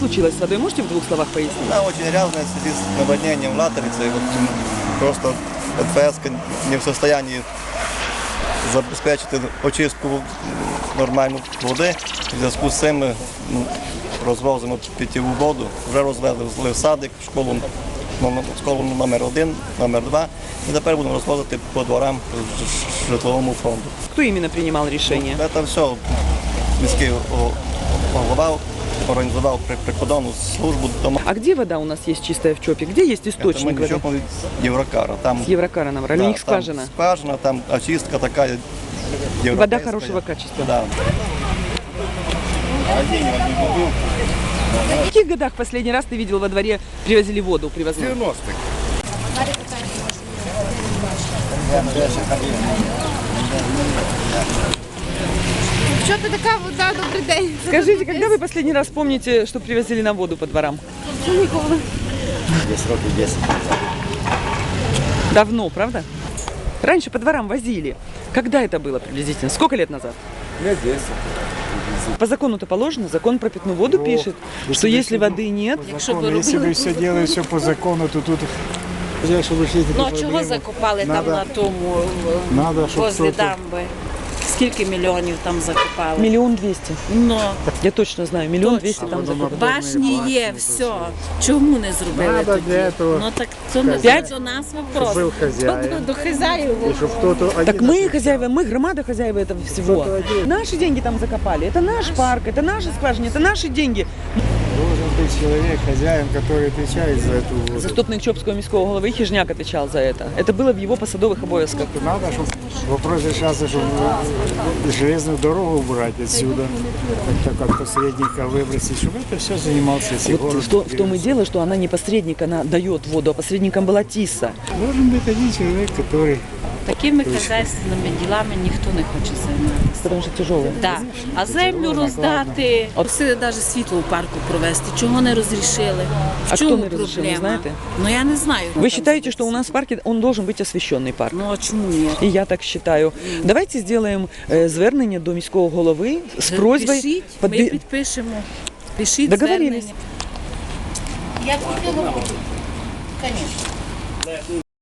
случилось с водой? Можете в двух словах пояснить? Она очень грязная, в связи с наводнением латерицы. Вот просто НФС не в состоянии забезпечити очистку нормальну води. В зв'язку з цим ми ну, розвозимо питьову воду. Вже розвезли в садик, в школу, школу номер один, номер два. І тепер будемо розвозити по дворам житловому фонду. Кто именно принимал решение? Це все міський голова організував при- прикордонну службу дома. А где вода у нас есть чистая в ЧОПе? Где есть источник Ми воды? нічого від Єврокара. Там С Еврокара набрали. Да, у них скважина. Там скважина, там очистка така. Вода європейська. хорошего качества. Да. В каких годах последний раз ты видел во дворе привозили воду привозную? 90-х. Що ти така вода, добрий день? Скажите, когда вы последний раз помните, что привозили на воду по дворам? Ніколи. Десь років 10. Давно, правда? Раньше по дворам возили. Когда это было приблизительно? Сколько лет назад? Лет 10. По закону-то положено, закон про питную воду пишет, что если воды нет, Закону. Если бы все делали все по закону, то тут я, щоб вирішити Ну цю а чого проблему, закопали там надо- на тому е, надо, щоб возле хто-то- дамби? Скільки мільйонів там закопали? миллион двести. Ну, Я точно знаю, миллион Точно. двести там Воно закопано. башні є, все. Чому не зробили Надо тоді? для этого Ну так це не П'ять? до нас вопрос. Щоб був До, хазяїн. до, до хазяїв. і щоб хто-то один Так мы хозяева, мы громада хозяева этого всего. Наши деньги там закопали. Это наш парк, это наши скважины, это наши деньги. должен быть человек, хозяин, который отвечает за эту воду. Заступник Чопского міського голови Хижняк отвечал за это. Это было в его посадовых обов'язках. Надо, чтобы вопрос решался, чтобы железную дорогу убрать отсюда, как-то как посредника выбросить, чтобы это все занимался если Вот город. что, в том и дело, что она не посредник, она дает воду, а посредником была Тиса. Должен быть один человек, который Такими хазяйственними ділами ніхто не хоче займатися. Потому что тяжелая. Да. А землю роздати, просили навіть світло в парку провести. Чого не розрішили? В А чому хто не розрішив, не проблема? знаєте? Ну я не знаю. Вы считаете, что у нас в парке он должен быть освещенный парк? Ну а чому ні? И я так считаю. Давайте сделаем э, звернення до міського голови з просьбою Пишіть, ми подбі- підпишемо. Пишіть Договорились. звернення. Я купила воду. Звісно.